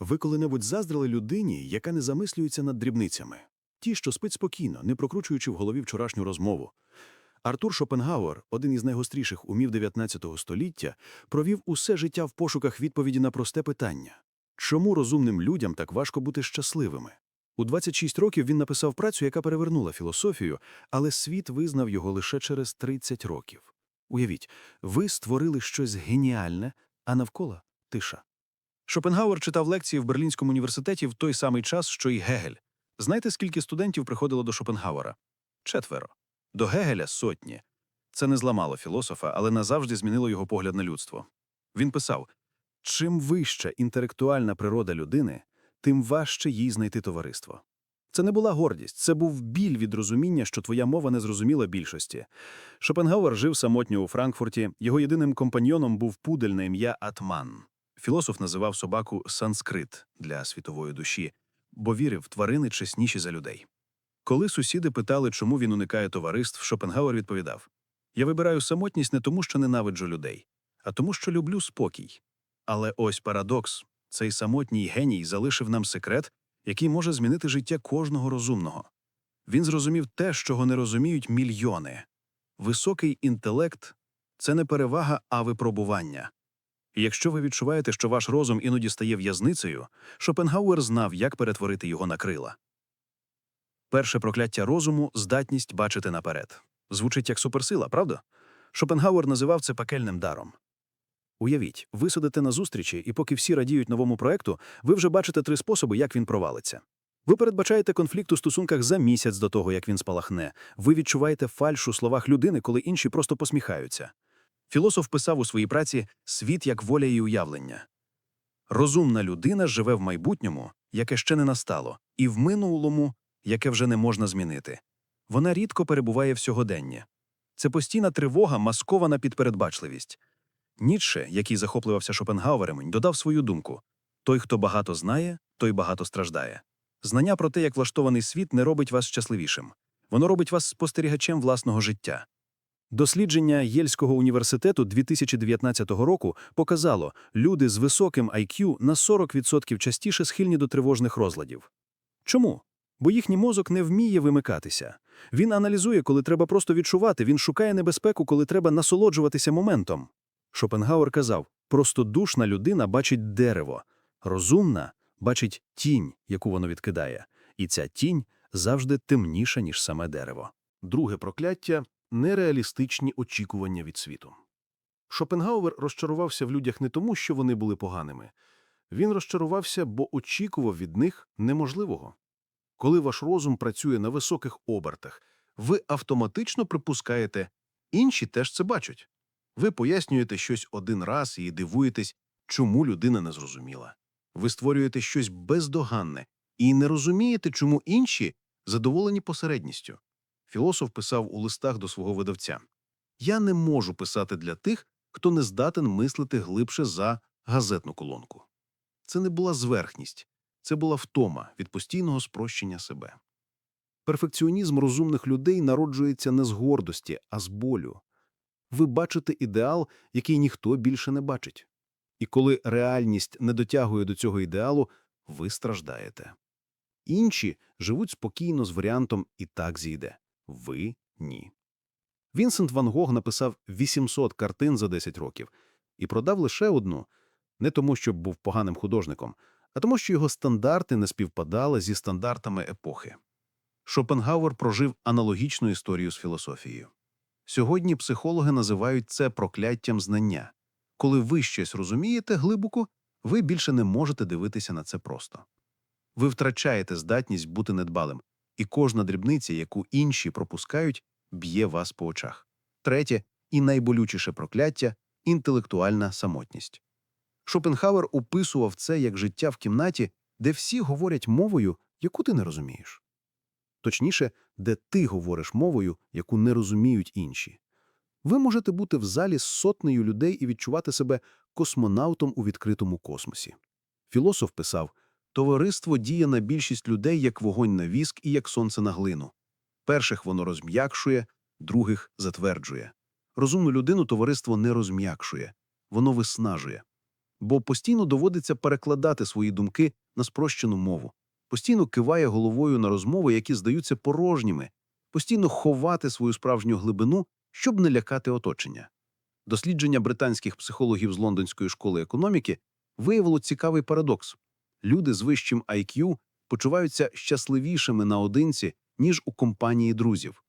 Ви коли-небудь заздрили людині, яка не замислюється над дрібницями? Ті, що спить спокійно, не прокручуючи в голові вчорашню розмову. Артур Шопенгауер, один із найгостріших умів 19 століття, провів усе життя в пошуках відповіді на просте питання. Чому розумним людям так важко бути щасливими? У 26 років він написав працю, яка перевернула філософію, але світ визнав його лише через 30 років. Уявіть, ви створили щось геніальне, а навколо – тиша. Шопенгауер читав лекції в Берлінському університеті в той самий час, що й Гегель. Знаєте, скільки студентів приходило до Шопенгауера? Четверо. До Гегеля – сотні. Це не зламало філософа, але назавжди змінило його погляд на людство. Він писав, чим вища інтелектуальна природа людини, тим важче їй знайти товариство. Це не була гордість, це був біль від розуміння, що твоя мова не зрозуміла більшості. Шопенгауер жив самотньо у Франкфурті, його єдиним компаньйоном був пудель на ім'я Атман. Філософ називав собаку санскрит для світової душі, бо вірив, тварини чесніші за людей. Коли сусіди питали, чому він уникає товариств, Шопенгауер відповідав: Я вибираю самотність не тому, що ненавиджу людей, а тому, що люблю спокій. Але ось парадокс цей самотній геній залишив нам секрет, який може змінити життя кожного розумного. Він зрозумів те, чого не розуміють мільйони. Високий інтелект це не перевага, а випробування. І якщо ви відчуваєте, що ваш розум іноді стає в'язницею, Шопенгауер знав, як перетворити його на крила. Перше прокляття розуму здатність бачити наперед. Звучить як суперсила, правда? Шопенгауер називав це пекельним даром. Уявіть, ви сидите на зустрічі, і поки всі радіють новому проекту, ви вже бачите три способи, як він провалиться. Ви передбачаєте конфлікт у стосунках за місяць до того, як він спалахне. Ви відчуваєте фальш у словах людини, коли інші просто посміхаються. Філософ писав у своїй праці «Світ як воля і уявлення». Розумна людина живе в майбутньому, яке ще не настало, і в минулому, яке вже не можна змінити. Вона рідко перебуває в сьогоденні. Це постійна тривога, маскована під передбачливість. Ніцше, який захоплювався Шопенгауером, додав свою думку той, хто багато знає, той багато страждає. Знання про те, як влаштований світ, не робить вас щасливішим. Воно робить вас спостерігачем власного життя. Дослідження Єльського університету 2019 року показало, люди з високим IQ на 40% частіше схильні до тривожних розладів. Чому? Бо їхній мозок не вміє вимикатися. Він аналізує, коли треба просто відчувати, він шукає небезпеку, коли треба насолоджуватися моментом. Шопенгауер казав, простодушна людина бачить дерево, розумна бачить тінь, яку воно відкидає, і ця тінь завжди темніша, ніж саме дерево. Друге прокляття нереалістичні очікування від світу. Шопенгауер розчарувався в людях не тому, що вони були поганими. Він розчарувався, бо очікував від них неможливого. Коли ваш розум працює на високих обертах, ви автоматично припускаєте, інші теж це бачать. Ви пояснюєте щось один раз і дивуєтесь, чому людина не зрозуміла. Ви створюєте щось бездоганне і не розумієте, чому інші задоволені посередністю. Філософ писав у листах до свого видавця Я не можу писати для тих, хто не здатен мислити глибше за газетну колонку. Це не була зверхність, це була втома від постійного спрощення себе. Перфекціонізм розумних людей народжується не з гордості, а з болю. Ви бачите ідеал, який ніхто більше не бачить. І коли реальність не дотягує до цього ідеалу, ви страждаєте. Інші живуть спокійно з варіантом «і так зійде». Ви – ні. Вінсент Ван Гог написав 800 картин за 10 років і продав лише одну – не тому, що був поганим художником, а тому, що його стандарти не співпадали зі стандартами епохи. Шопенгауер прожив аналогічну історію з філософією. Сьогодні психологи називають це прокляттям знання. Коли ви щось розумієте глибоко, ви більше не можете дивитися на це просто. Ви втрачаєте здатність бути недбалим, і кожна дрібниця, яку інші пропускають, б'є вас по очах. Третє і найболючіше прокляття інтелектуальна самотність. Шопенгауер описував це як життя в кімнаті, де всі говорять мовою, яку ти не розумієш. Точніше, де ти говориш мовою, яку не розуміють інші. Ви можете бути в залі з сотнею людей і відчувати себе космонавтом у відкритому космосі. Філософ писав, товариство діє на більшість людей як вогонь на віск і як сонце на глину. Перших воно розм'якшує, других затверджує. Розумну людину товариство не розм'якшує, воно виснажує. бо постійно доводиться перекладати свої думки на спрощену мову, постійно киває головою на розмови, які здаються порожніми, постійно ховати свою справжню глибину, щоб не лякати оточення. Дослідження британських психологів з Лондонської школи економіки виявило цікавий парадокс. Люди з вищим IQ почуваються щасливішими наодинці, ніж у компанії друзів.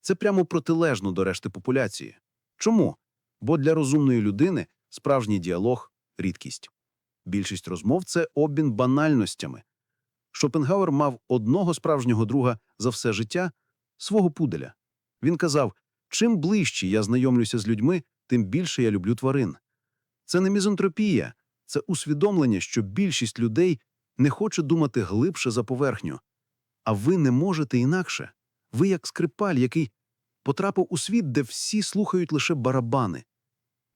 Це прямо протилежно до решти популяції. Чому? Бо для розумної людини справжній діалог – рідкість. Більшість розмов – це обмін банальностями. Шопенгауер мав одного справжнього друга за все життя – свого пуделя. Він казав, чим ближче я знайомлюся з людьми, тим більше я люблю тварин. Це не мізантропія, це усвідомлення, що більшість людей не хоче думати глибше за поверхню. А ви не можете інакше. Ви як скрипаль, який потрапив у світ, де всі слухають лише барабани.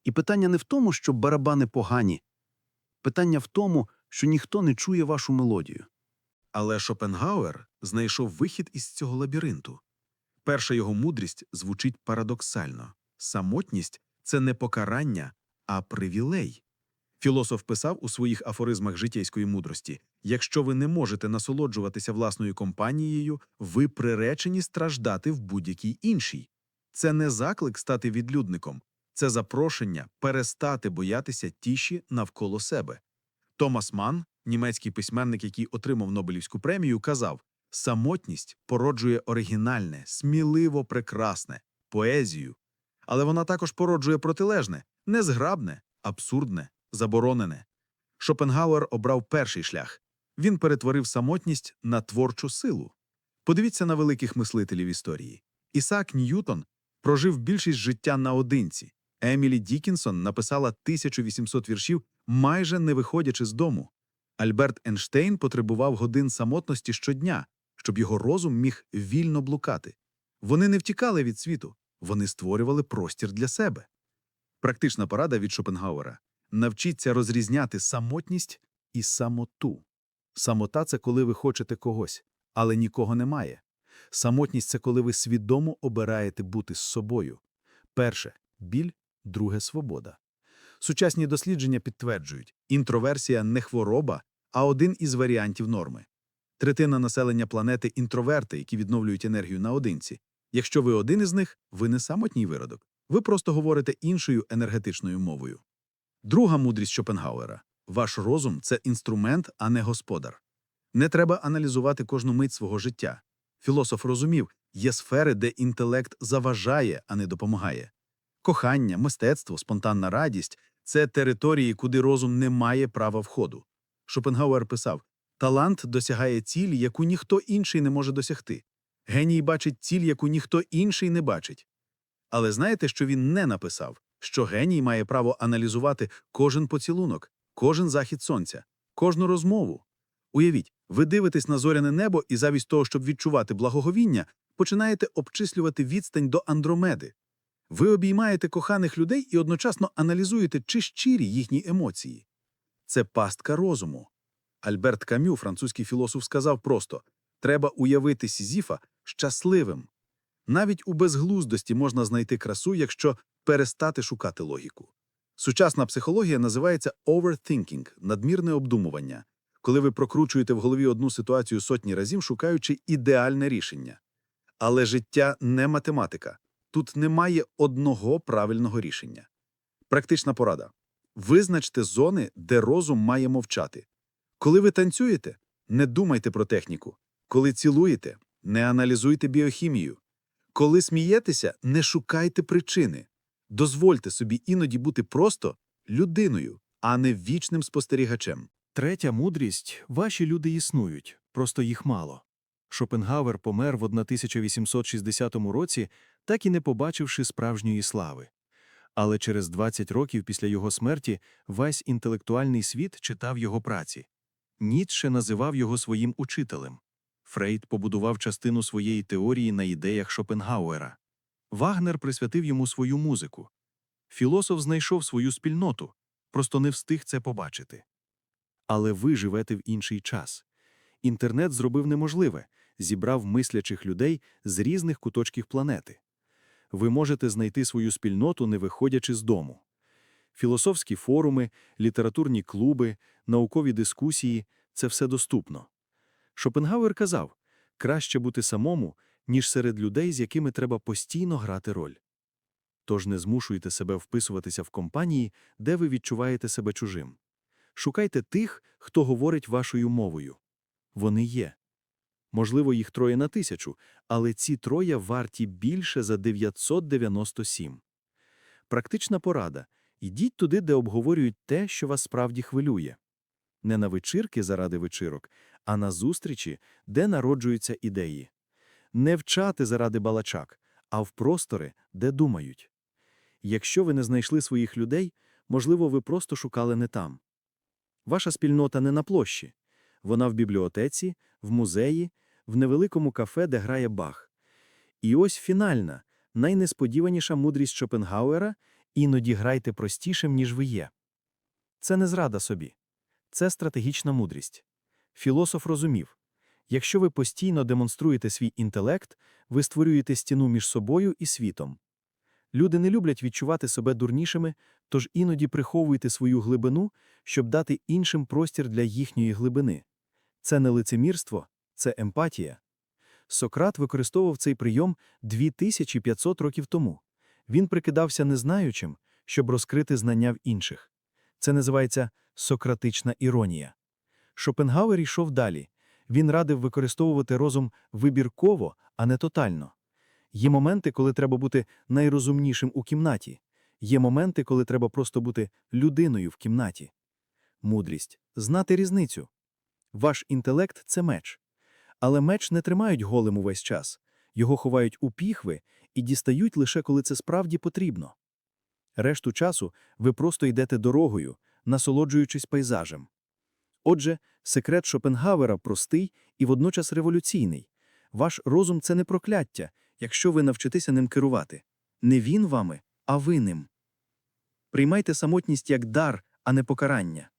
І питання не в тому, що барабани погані. Питання в тому, що ніхто не чує вашу мелодію. Але Шопенгауер знайшов вихід із цього лабіринту. Перша його мудрість звучить парадоксально. Самотність – це не покарання, а привілей. Філософ писав у своїх афоризмах життєйської мудрості «Якщо ви не можете насолоджуватися власною компанією, ви приречені страждати в будь-якій іншій. Це не заклик стати відлюдником, це запрошення перестати боятися тіші навколо себе. Томас Ман, німецький письменник, який отримав Нобелівську премію, казав «Самотність породжує оригінальне, сміливо прекрасне, поезію. Але вона також породжує протилежне, незграбне, абсурдне, заборонене. Шопенгауер обрав перший шлях. Він перетворив самотність на творчу силу. Подивіться на великих мислителів історії. Ісаак Ньютон прожив більшість життя наодинці. Емілі Дікінсон написала 1800 віршів, майже не виходячи з дому. Альберт Ейнштейн потребував годин самотності щодня, щоб його розум міг вільно блукати. Вони не втікали від світу, вони створювали простір для себе. Практична порада від Шопенгауера – навчіться розрізняти самотність і самоту. Самота – це коли ви хочете когось, але нікого немає. Самотність – це коли ви свідомо обираєте бути з собою. Перше – біль, друге – свобода. Сучасні дослідження підтверджують, інтроверсія не хвороба, а один із варіантів норми. Третина населення планети – інтроверти, які відновлюють енергію наодинці. Якщо ви один із них, ви не самотній виродок. Ви просто говорите іншою енергетичною мовою. Друга мудрість Шопенгауера – ваш розум – це інструмент, а не господар. Не треба аналізувати кожну мить свого життя. Філософ розумів, є сфери, де інтелект заважає, а не допомагає. Кохання, мистецтво, спонтанна радість – це території, куди розум не має права входу. Шопенгауер писав, талант досягає цілі, яку ніхто інший не може досягти. Геній бачить ціль, яку ніхто інший не бачить. Але знаєте, що він не написав? Що геній має право аналізувати кожен поцілунок, кожен захід сонця, кожну розмову. Уявіть, ви дивитесь на зоряне небо і замість того, щоб відчувати благоговіння, починаєте обчислювати відстань до Андромеди. Ви обіймаєте коханих людей і одночасно аналізуєте, чи щирі їхні емоції. Це пастка розуму. Альберт Камю, французький філософ, сказав просто треба уявити Сізіфа щасливим. Навіть у безглуздості можна знайти красу, якщо перестати шукати логіку. Сучасна психологія називається overthinking – надмірне обдумування, коли ви прокручуєте в голові одну ситуацію сотні разів, шукаючи ідеальне рішення. Але життя не математика. Тут немає одного правильного рішення. Практична порада. Визначте зони, де розум має мовчати. Коли ви танцюєте, не думайте про техніку. Коли цілуєте, не аналізуйте біохімію. Коли смієтеся, не шукайте причини. Дозвольте собі іноді бути просто людиною, а не вічним спостерігачем. Третя мудрість – ваші люди існують, просто їх мало. Шопенгауер помер в 1860 році, так і не побачивши справжньої слави. Але через 20 років після його смерті весь інтелектуальний світ читав його праці. Ніцше називав його своїм учителем. Фрейд побудував частину своєї теорії на ідеях Шопенгауера. Вагнер присвятив йому свою музику. Філософ знайшов свою спільноту, просто не встиг це побачити. Але ви живете в інший час. Інтернет зробив неможливе, зібрав мислячих людей з різних куточків планети. Ви можете знайти свою спільноту, не виходячи з дому. Філософські форуми, літературні клуби, наукові дискусії – це все доступно. Шопенгауер казав, краще бути самому, ніж серед людей, з якими треба постійно грати роль. Тож не змушуйте себе вписуватися в компанії, де ви відчуваєте себе чужим. Шукайте тих, хто говорить вашою мовою. Вони є. Можливо, їх троє на тисячу, але ці троє варті більше за 997. Практична порада. Йдіть туди, де обговорюють те, що вас справді хвилює. Не на вечірки заради вечірок, а на зустрічі, де народжуються ідеї. Не вчати заради балачак, а в простори, де думають. Якщо ви не знайшли своїх людей, можливо, ви просто шукали не там. Ваша спільнота не на площі. Вона в бібліотеці, в музеї, в невеликому кафе, де грає Бах. І ось фінальна, найнесподіваніша мудрість Шопенгауера – іноді грайте простішим, ніж ви є. Це не зрада собі. Це стратегічна мудрість. Філософ розумів, якщо ви постійно демонструєте свій інтелект, ви створюєте стіну між собою і світом. Люди не люблять відчувати себе дурнішими, тож іноді приховуйте свою глибину, щоб дати іншим простір для їхньої глибини. Це не лицемірство, це емпатія. Сократ використовував цей прийом 2500 років тому. Він прикидався незнаючим, щоб розкрити знання в інших. Це називається сократична іронія. Шопенгауер йшов далі. Він радив використовувати розум вибірково, а не тотально. Є моменти, коли треба бути найрозумнішим у кімнаті. Є моменти, коли треба просто бути людиною в кімнаті. Мудрість знати різницю. Ваш інтелект це меч. Але меч не тримають голим увесь час. Його ховають у піхви і дістають лише коли це справді потрібно. Решту часу ви просто йдете дорогою, насолоджуючись пейзажем. Отже, секрет Шопенгауера простий і водночас революційний. Ваш розум це не прокляття, якщо ви навчитеся ним керувати. Не він вами, а ви ним. Приймайте самотність як дар, а не покарання.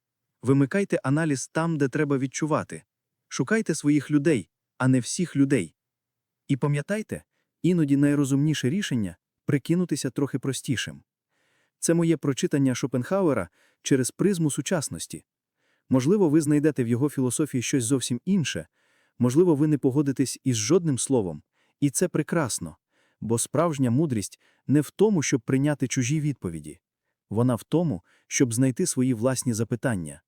Вимикайте аналіз там, де треба відчувати. Шукайте своїх людей, а не всіх людей. І пам'ятайте, іноді найрозумніше рішення прикинутися трохи простішим. Це моє прочитання Шопенгауера через призму сучасності. Можливо, ви знайдете в його філософії щось зовсім інше, можливо, ви не погодитесь із жодним словом, і це прекрасно, бо справжня мудрість не в тому, щоб прийняти чужі відповіді. Вона в тому, щоб знайти свої власні запитання.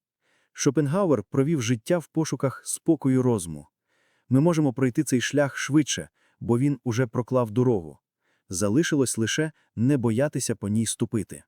Шопенгауер провів життя в пошуках спокою розуму. Ми можемо пройти цей шлях швидше, бо він уже проклав дорогу. Залишилось лише не боятися по ній ступити.